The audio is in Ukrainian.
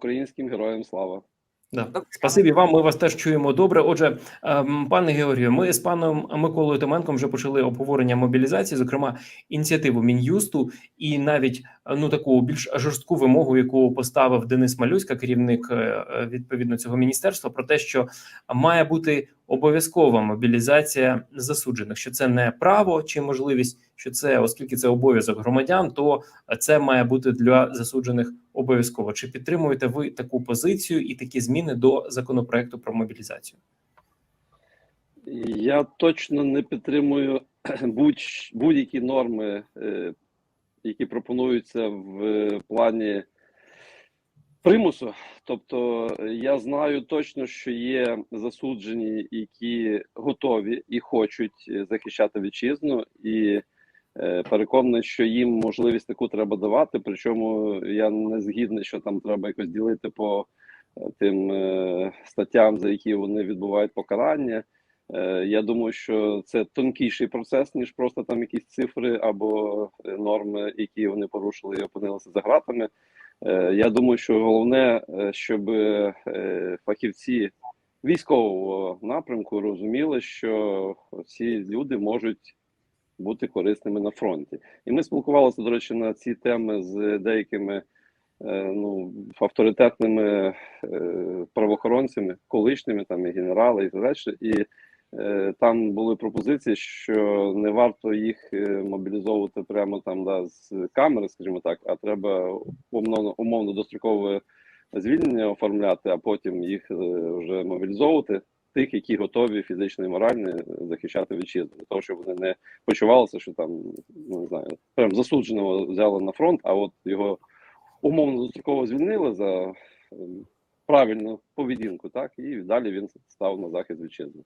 українським героям слава. Да. Спасибі вам. Ми вас теж чуємо добре. Отже, ем, пане Георгію, ми з паном Миколою Томенком вже почали обговорення мобілізації, зокрема ініціативу мін'юсту, і навіть е, ну таку більш жорстку вимогу, яку поставив Денис Малюська, керівник е, е, відповідно цього міністерства, про те, що має бути обов'язкова мобілізація засуджених, що це не право чи можливість, що це, оскільки це обов'язок громадян, то це має бути для засуджених обов'язково. Чи підтримуєте ви таку позицію і такі зміни до законопроекту про мобілізацію? Я точно не підтримую будь, будь-які норми, е, які пропонуються в плані примусу. Тобто, я знаю точно, що є засуджені, які готові і хочуть захищати вітчизну, і е, переконаний, що їм можливість таку треба давати. Причому я не згідний, що там треба якось ділити по е, тим е, статтям, за які вони відбувають покарання. Е, Я думаю, що це тонкіший процес, ніж просто там якісь цифри або е, норми, які вони порушили і опинилися за гратами. Е, Я думаю, що головне, щоб фахівці військового напрямку розуміли, що ці люди можуть бути корисними на фронті. І ми спілкувалися, до речі, на ці теми з деякими ну, авторитетними правоохоронцями, колишніми там і генерали, і так далі. Там були пропозиції, що не варто їх е, мобілізовувати прямо там да, з камери, скажімо так, а треба умовно, умовно дострокове звільнення оформляти, а потім їх е, вже мобілізовувати. Тих, які готові фізично і морально захищати вітчизну, для того, щоб вони не почувалися, що там ну не знаю, прям засудженого взяли на фронт, а от його умовно достроково звільнили за ем, правильну поведінку, так і далі він став на захист вітчизни.